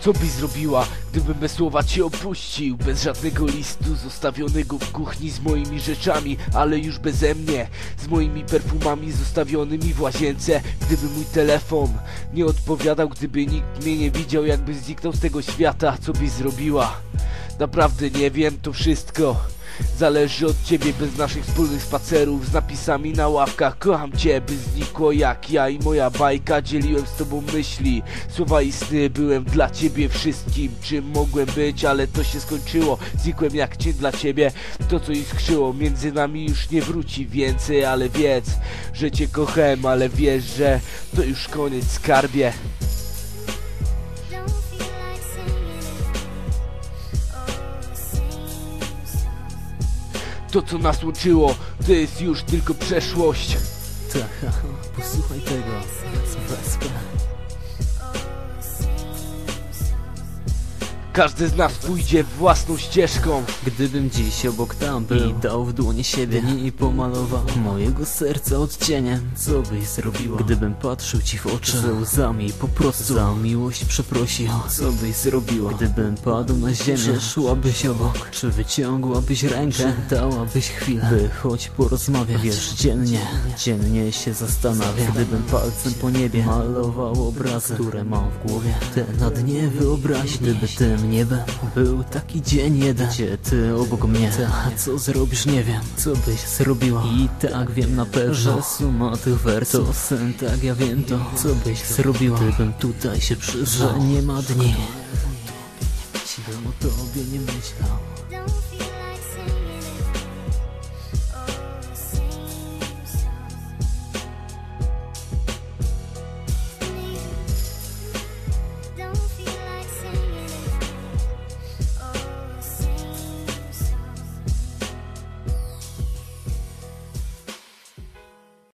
Co byś zrobiła, gdybym bez słowa cię opuścił? Bez żadnego listu zostawionego w kuchni z moimi rzeczami Ale już beze mnie. Z moimi perfumami zostawionymi w łazience Gdyby mój telefon nie odpowiadał Gdyby nikt mnie nie widział jakby zniknął z tego świata. Co byś zrobiła? Naprawdę nie wiem to wszystko Zależy od ciebie bez naszych wspólnych spacerów Z napisami na ławkach. Kocham cię, by znikło jak ja i moja bajka. Dzieliłem z tobą myśli. Słowa i sny, byłem dla ciebie wszystkim Czym mogłem być, ale to się skończyło. Znikłem jak cień dla ciebie. To co iskrzyło między nami już nie wróci. Więcej Ale wiedz, że cię kochałem Ale wiesz, że to już koniec skarbie To co nas łączyło, to jest już tylko przeszłość Tak, posłuchaj tego. Każdy z nas pójdzie własną ścieżką. Gdybym dziś obok tam był I dał w dłonie siebie I pomalował mojego serca odcieniem Co byś zrobiła? Gdybym patrzył ci w oczy Ze łzami po prostu Za miłość przeprosił Co byś zrobiła? Gdybym padł na ziemię Przeszłabyś obok. Czy wyciągłabyś rękę? Czy dałabyś chwilę. By choć porozmawiać. Wiesz, dziennie Dziennie. się zastanawiam. Gdybym palcem po niebie Malował obrazy Które mam w głowie. Te na dnie wyobraźni. Gdyby tym niebem Był taki dzień jeden Gdzie ty obok mnie. A co zrobisz nie wiem. Co byś zrobiła? I tak wiem na pewno Że suma tych wersów To sen tak ja wiem to. Co byś zrobiła? Gdybym tutaj się przyznał Że nie ma dni. Bym o tobie nie myślał Don't